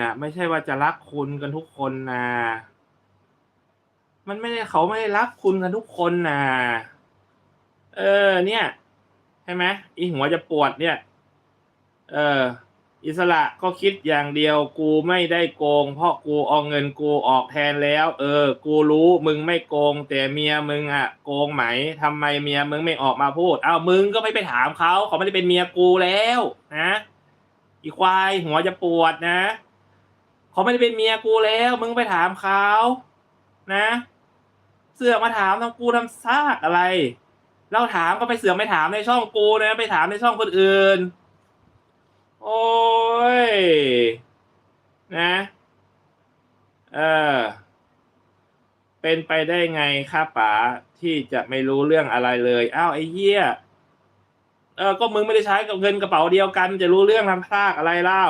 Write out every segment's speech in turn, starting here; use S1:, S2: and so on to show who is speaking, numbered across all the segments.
S1: น่ะไม่ใช่ว่าจะรักคุณกันทุกคนนะมันไม่ได้เขาไม่ได้รักคุณกันทุกคนนะเออ เนี่ยใช่ไหมอีหัวจะปวดเนี่ย เออ อิสระก็คิดอย่างเดียว กูไม่ได้โกง เพราะกูเอาเงินกูออกแทนแล้ว เออ กูรู้มึงไม่โกง แต่เมียมึงอะโกงไหมทำไมเมียมึงไม่ออกมาพูดอ้าวมึงก็ไม่ไปถามเขาเขาไม่ได้เป็นเมียกูแล้วนะอีควายหัวจะปวดนะ เขาไม่ได้เป็นเมียกูแล้ว มึงไปถามเขานะ เสือกมาถามทำกูทำซากอะไร เราถามก็ไปเสือกไม่ถามในช่องกูนะไปถามในช่องคนอื่น โอ้ย นะ เออ เป็นไปได้ไงครับป๋าที่จะไม่รู้เรื่องอะไรเลยอ้าวไอ้เหี้ยเออ ก็มึงไม่ได้ใช้กับเงินกระเป๋าเดียวกัน จะรู้เรื่องทำซากอะไรเล่า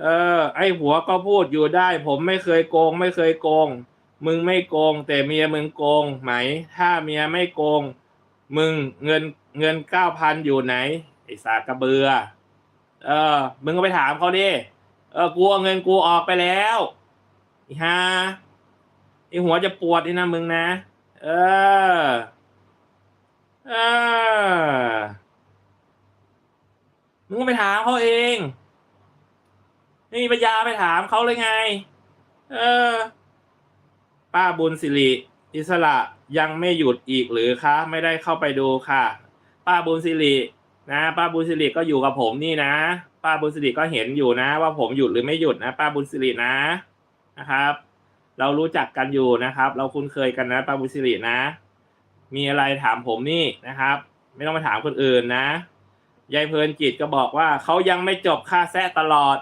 S1: เออ ไอหัวก็พูดอยู่ได้ ผมไม่เคยโกง ไม่เคยโกง มึงไม่โกง แต่เมียมึงโกงไหม ถ้าเมียไม่โกง มึงเงินเงินเก้าพันอยู่ไหน ไอสากกระเบือ เออ มึงก็ไปถามเขาดิ เออกูเอาเงินกูออกไปแล้วอีฮาไอหัวจะปวดนี่นะมึงนะ เออ เออ มึงก็ไปถามเขาเอง ไม่มีปัญญาไปถามเขาเลยไง เออ ป้าบุญสิริ อิสระยังไม่หยุดอีกหรือคะ ไม่ได้เข้าไปดูค่ะ ป้าบุญสิรินะป้าบุญสิริก็อยู่กับผมนี่นะ ป้าบุญสิริก็เห็นอยู่นะ ว่าผมหยุดหรือไม่หยุดนะ ป้าบุญสิรินะนะครับ เรารู้จักกันอยู่นะครับ เราคุ้นเคยกันนะ ป้าบุญสิรินะ มีอะไรถามผมนี่นะครับ ไม่ต้องไปถามคนอื่นนะยายเพลินจิตก็บอกว่าเขายังไม่จบค่าแซะตลอด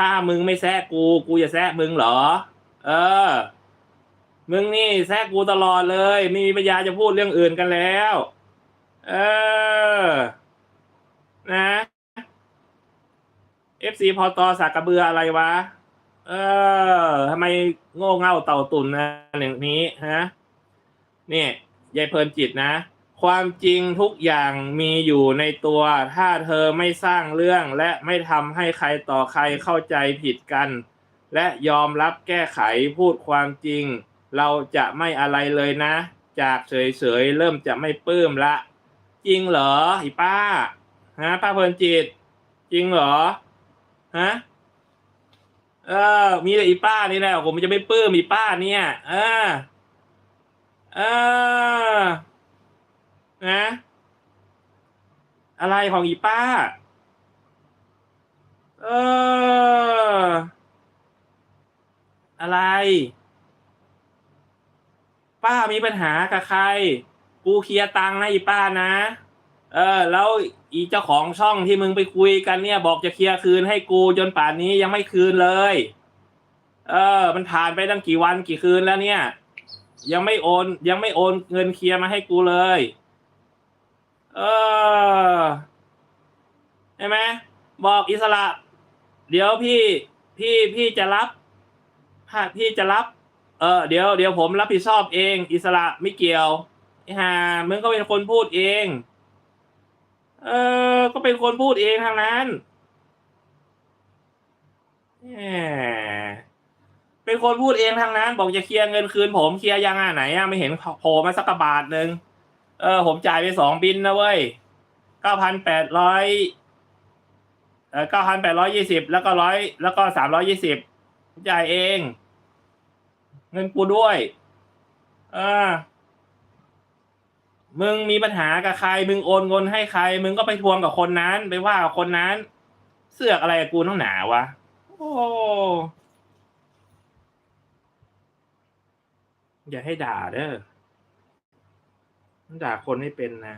S1: ถ้ามึงไม่แซะกู กูจะแซะมึงเหรอ เออ มึงนี่แซะกูตลอดเลย ไม่มีปัญญาจะพูดเรื่องอื่นกันแล้ว เออ นะ FC พอตอสากกระเบืออะไรวะ เออทำไมโง่เง่าเต่าตุ่นนะอย่างนี้ฮะ นี่ยายเพลินจิตนะ ความจริงทุกอย่างมีอยู่ในตัว ถ้าเธอไม่สร้างเรื่องและไม่ทำให้ใครต่อใครเข้าใจผิดกัน และยอมรับแก้ไขพูดความจริง เราจะไม่อะไรเลยนะ จากเฉยๆเริ่มจะไม่ปลื้มละ จริงเหรอไอีป้าฮะป้าเพลินจิต จริงเหรอฮะเออ มีแต่อีป้านี่แหละผมจะไม่ปลื้มอีป้าเนี่ยเออเออ นะ อะไรของอีป้า เออ อะไร ป้ามีปัญหากับใคร กูเคลียร์ตังค์นะอีป้านะ เออ แล้วอีเจ้าของช่องที่มึงไปคุยกันเนี่ย บอกจะเคลียร์คืนให้กูจนป่านนี้ยังไม่คืนเลย เออ มันผ่านไปตั้งกี่วันกี่คืนแล้วเนี่ย ยังไม่โอน ยังไม่โอนเงินเคลียร์มาให้กูเลย เออใช่ไหมบอกอิสระ เดี๋ยวพี่พี่พี่จะรับพี่จะรับ เออเดี๋ยวเดี๋ยวผมรับผิดชอบเอง อิสระไม่เกี่ยวไอ้ห่ามึงก็เป็นคนพูดเอง เออ ก็เป็นคนพูดเองทางนั้นแหมเป็นคนพูดเองทางนั้น บอกจะเคลียร์เงินคืนผมเคลียร์ยังอะไหนอะไม่เห็นโผล่มาสักบาทหนึ่ง เออผมจ่ายไปสองบินนะเว้ยเก้าพันแปดร้อยเออเก้าพันแปดร้อยยี่สิบแล้วก็ร้อยแล้วก็สามร้อยี่สิบจ่ายเอง เงินกูด้วย เออมึงมีปัญหากับใคร มึงโอนเงินให้ใคร มึงก็ไปทวงกับคนนั้น ไปว่าคนนั้น เสือกอะไรกูต้องหนาวะ โอ้ อย่าให้ด่าเด้อ ด่าคนไม่เป็นนะ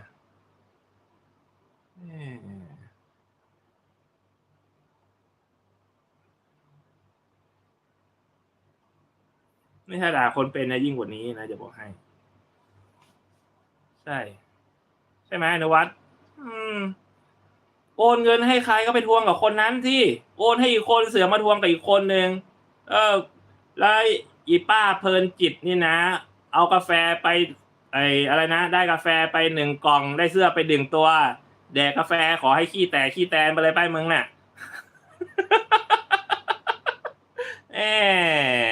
S1: ไม่ใช่ด่าคนเป็นนะยิ่งกว่านี้นะจะบอกให้ ใช่ ใช่ไหมนวัดโอนเงินให้ใครก็ไปทวงกับคนนั้นที่ โอนให้อีกคนเสือมาทวงกับอีกคนหนึ่งเออแล้วอีป้าเพลินจิตนี่นะ เอากาแฟไป ไออะไรนะ ได้กาแฟไปหนึ่งกล่องได้เสื้อไปดึงตัว แดกกาแฟขอให้ขี้แตกขี้แตนไปเลยไปมึงเน่ะ เออ